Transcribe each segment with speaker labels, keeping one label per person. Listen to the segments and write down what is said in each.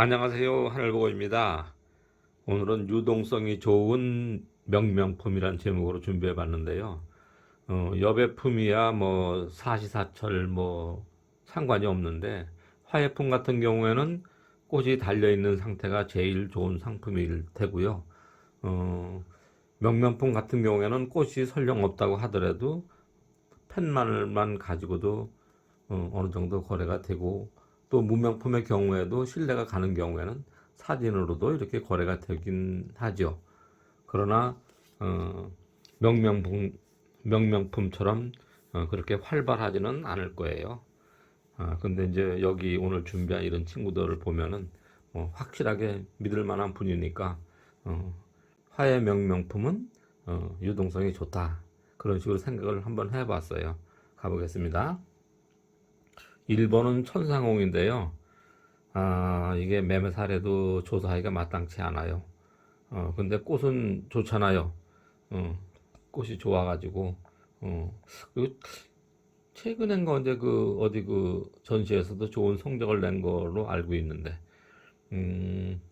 Speaker 1: 안녕하세요. 하늘보고입니다. 오늘은 유동성이 좋은 명명품이란 제목으로 준비해 봤는데요. 어, 여배품이야 뭐 사시사철 뭐 상관이 없는데 화예품 같은 경우에는 꽃이 달려 있는 상태가 제일 좋은 상품일 테고요. 어, 명명품 같은 경우에는 꽃이 설령 없다고 하더라도 펜만을만 가지고도 어, 어느 정도 거래가 되고 또 무명품의 경우에도 신뢰가 가는 경우에는 사진으로도 이렇게 거래가 되긴 하죠. 그러나 어, 명명품 명명품처럼 어, 그렇게 활발하지는 않을 거예요. 아, 근데 이제 여기 오늘 준비한 이런 친구들을 보면은 어, 확실하게 믿을 만한 분이니까 어, 화해 명명품은 어, 유동성이 좋다. 그런 식으로 생각을 한번 해봤어요. 가보겠습니다. 1번은 천상홍인데요. 아, 이게 매매 사례도 조사하기가 마땅치 않아요. 어, 근데 꽃은 좋잖아요. 어, 꽃이 좋아가지고, 어, 그리고 최근엔 거 이제 그, 어디 그 전시에서도 좋은 성적을 낸 걸로 알고 있는데, 음,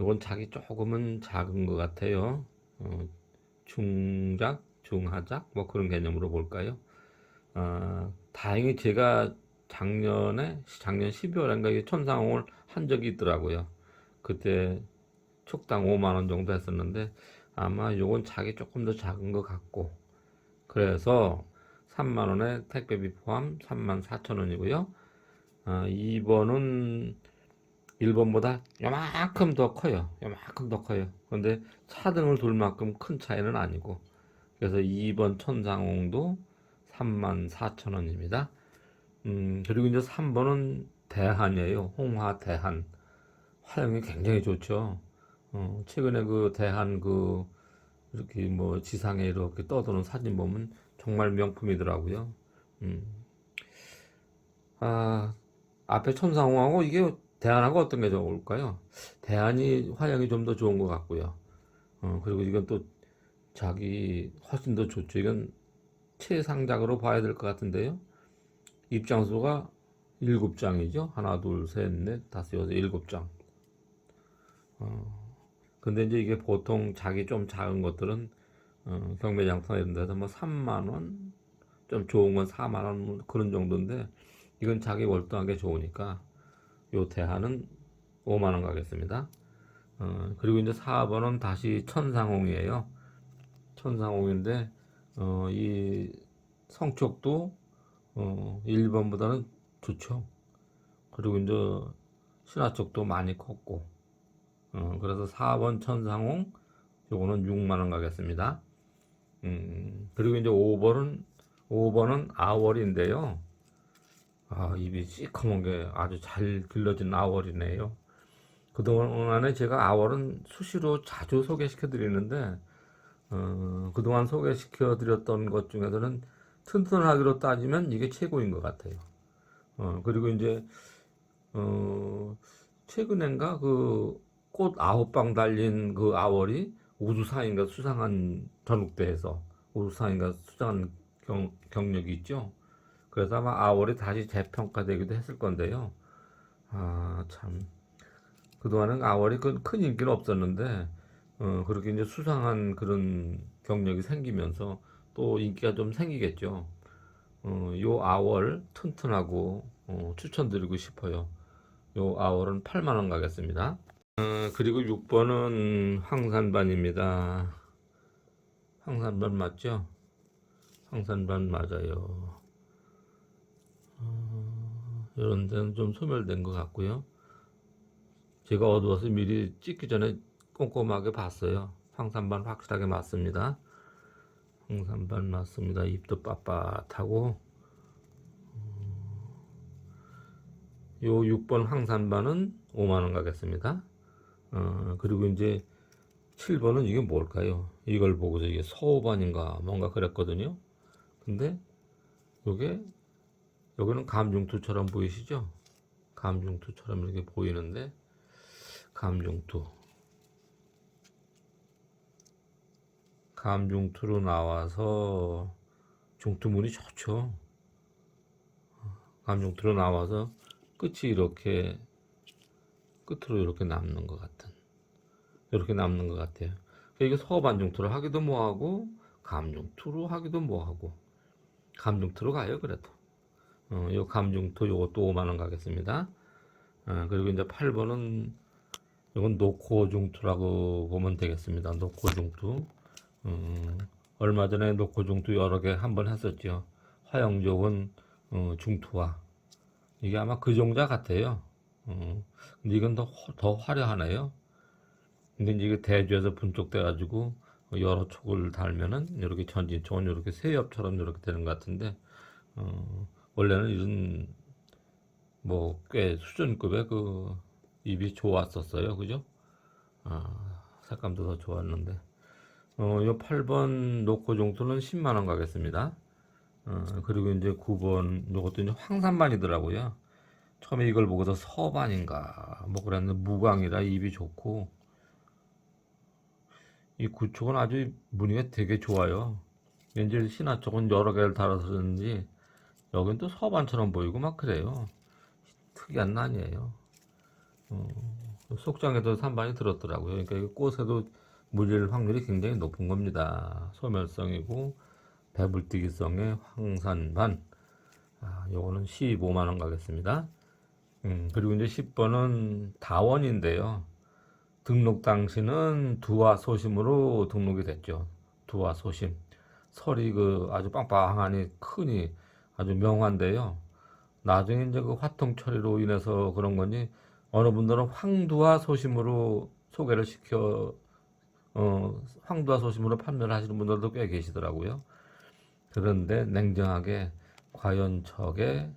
Speaker 1: 이건 자기 조금은 작은 것 같아요. 어, 중작, 중하작, 뭐 그런 개념으로 볼까요? 아, 다행히 제가 작년에 작년 12월인가 이게 천상홍을 한 적이 있더라고요. 그때 촉당 5만 원 정도 했었는데 아마 요건 자기 조금 더 작은 것 같고 그래서 3만 원에 택배비 포함 3만 4천 원이고요. 아, 2번은 1번보다 요만큼 더 커요. 요만큼 더 커요. 근데 차등을 둘 만큼 큰 차이는 아니고 그래서 2번 천상홍도 3만 4천 원입니다. 음, 그리고 이제 3번은 대한이에요. 홍화 대한. 화형이 굉장히 좋죠. 어, 최근에 그 대한 그, 이렇게 뭐 지상에 이렇게 떠도는 사진 보면 정말 명품이더라고요. 음. 아, 앞에 천상홍하고 이게 대한하고 어떤 게 좋을까요? 대한이 화형이 좀 더 좋은 것 같고요. 어, 그리고 이건 또 자기 훨씬 더 좋죠. 이건 최상작으로 봐야 될 것 같은데요. 입장수가 일곱 장이죠. 하나, 둘, 셋, 넷, 다섯, 여섯, 일곱 장. 어, 근데 이제 이게 보통 자기 좀 작은 것들은 어, 경매장터나 이런 데서 뭐 3만 원, 좀 좋은 건 4만 원뭐 그런 정도인데 이건 자기 월등하게 좋으니까 요 대하는 5만 원 가겠습니다. 어, 그리고 이제 4번은 다시 천상홍이에요. 천상홍인데 어, 이 성격도 어, 1번보다는 좋죠. 그리고 이제 신화 쪽도 많이 컸고, 어, 그래서 4번 천상홍, 요거는 6만원 가겠습니다. 음, 그리고 이제 5번은, 5번은 아월인데요. 아, 입이 시커먼 게 아주 잘 길러진 아월이네요. 그동안에 제가 아월은 수시로 자주 소개시켜 드리는데, 어, 그동안 소개시켜 드렸던 것 중에서는 튼튼하기로 따지면 이게 최고인 것 같아요. 어, 그리고 이제, 어, 최근엔가 그 꽃 아홉 방 달린 그 아월이 우수상인가 수상한 전국대에서 우수상인가 수상한 경, 경력이 있죠. 그래서 아마 아월이 다시 재평가되기도 했을 건데요. 아, 참. 그동안은 아월이 그큰 인기는 없었는데, 어, 그렇게 이제 수상한 그런 경력이 생기면서 또 인기가 좀 생기겠죠. 어, 요 아월 튼튼하고 어, 추천드리고 싶어요. 요 아월은 8만 원 가겠습니다. 어, 그리고 6번은 황산반입니다. 황산반 맞죠? 황산반 맞아요. 어, 이런 데는 좀 소멸된 것 같고요. 제가 어두워서 미리 찍기 전에 꼼꼼하게 봤어요. 황산반 확실하게 맞습니다. 황산반 맞습니다. 입도 빳빳하고 요 6번 황산반은 5만원 가겠습니다. 어, 그리고 이제 7번은 이게 뭘까요? 이걸 보고서 이게 서호반인가 뭔가 그랬거든요. 근데 요게 여기는 감중투처럼 보이시죠? 감중투처럼 이렇게 보이는데 감중투 감중투로 나와서 중투문이 좋죠. 감중투로 나와서 끝이 이렇게 끝으로 이렇게 남는 것 같은 이렇게 남는 것 같아요. 이게 서반중투로 하기도 뭐하고 감중투로 하기도 뭐하고 감중투로 가요 그래도 어, 요 감중투 요것도 5만 원 가겠습니다. 어, 그리고 이제 8번은 이건 노코중투라고 보면 되겠습니다. 노코중투. 음, 얼마 전에 노코중투 여러 개 한 번 했었죠. 화영 좋은 어, 중투화. 이게 아마 그 종자 같아요. 어, 근데 이건 더, 화- 더 화려하네요. 근데 이게 대주에서 분쪽돼가지고 여러 촉을 달면은 이렇게 전진 쪽은 이렇게 새엽처럼 이렇게 되는 것 같은데, 어, 원래는 이런 뭐 꽤 수준급의 그 입이 좋았었어요. 그죠? 아, 색감도 더 좋았는데. 어, 요 8번 노코 종투는 10만 원 가겠습니다. 어, 그리고 이제 9번 요것도 이제 황산반이더라고요. 처음에 이걸 보고서 서반인가 뭐 그랬는데 무광이라 입이 좋고 이 구축은 아주 무늬가 되게 좋아요. 이제 신화 쪽은 여러 개를 달아서 그런지 여긴 또 서반처럼 보이고 막 그래요. 특이한 난이에요. 어, 속장에도 산반이 들었더라고요. 그러니까 이 꽃에도 물릴 확률이 굉장히 높은 겁니다. 소멸성이고 배불뜨기성의 황산반. 아, 요거는 15만 원 가겠습니다. 음, 그리고 이제 10번은 다원인데요. 등록 당시는 두화 소심으로 등록이 됐죠. 두화 소심. 설이 그 아주 빵빵하니 크니 아주 명한데요. 나중에 이제 그 화통 처리로 인해서 그런 건지 어느 분들은 황두화 소심으로 소개를 시켜 어, 황두화 소심으로 판매를 하시는 분들도 꽤 계시더라고요. 그런데 냉정하게 과연 저게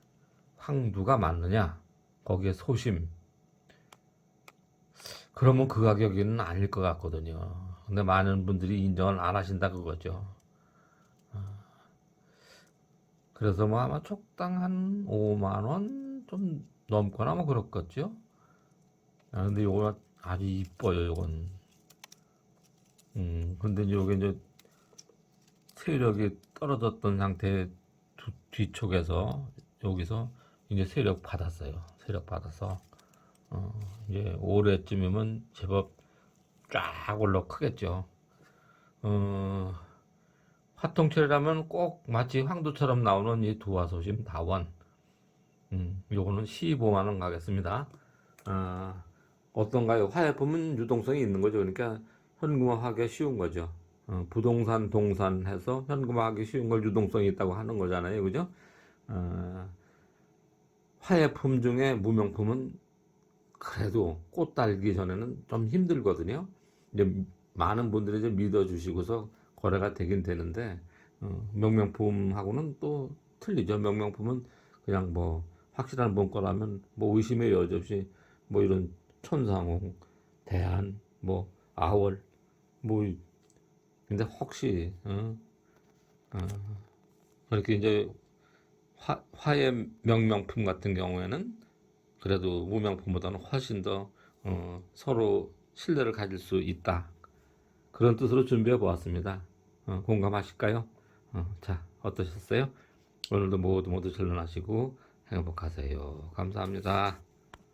Speaker 1: 황두가 맞느냐? 거기에 소심. 그러면 그 가격은 아닐 것 같거든요. 근데 많은 분들이 인정을 안 하신다 그거죠. 그래서 뭐 아마 촉당 한 5만 원 좀 넘거나 뭐 그렇겠죠. 아, 근데 요거 아주 이뻐요, 요건. 음, 근데 이제 요게 이제 세력이 떨어졌던 상태의 두- 뒤쪽에서 여기서 이제 세력 받았어요. 세력 받아서 어, 이제 올해쯤이면 제법 쫙 올라 크겠죠. 어, 화통철이라면 꼭 마치 황도처럼 나오는 이 두화소심 다원. 음, 요거는 15만 원 가겠습니다. 아, 어떤가요? 화해품은 유동성이 있는 거죠. 그러니까 현금화하기 쉬운 거죠. 어, 부동산 동산 해서 현금화하기 쉬운 걸 유동성이 있다고 하는 거잖아요. 그죠? 어, 화해품 중에 무명품은 그래도 꽃 달기 전에는 좀 힘들거든요. 이제 많은 분들이 이제 믿어주시고서 거래가 되긴 되는데, 어, 명명품하고는 또 틀리죠. 명명품은 그냥 뭐 확실한 문구라면 뭐 의심의 여지 없이 뭐 이런 천상홍, 대한, 뭐 아월, 뭐 근데 혹시 어, 어, 그렇게 이제 화, 화의 명명품 같은 경우에는 그래도 무명품보다는 훨씬 더 어, 서로 신뢰를 가질 수 있다. 그런 뜻으로 준비해 보았습니다. 어, 공감하실까요? 어, 자, 어떠셨어요? 오늘도 모두 모두 전론하시고 행복하세요. 감사합니다.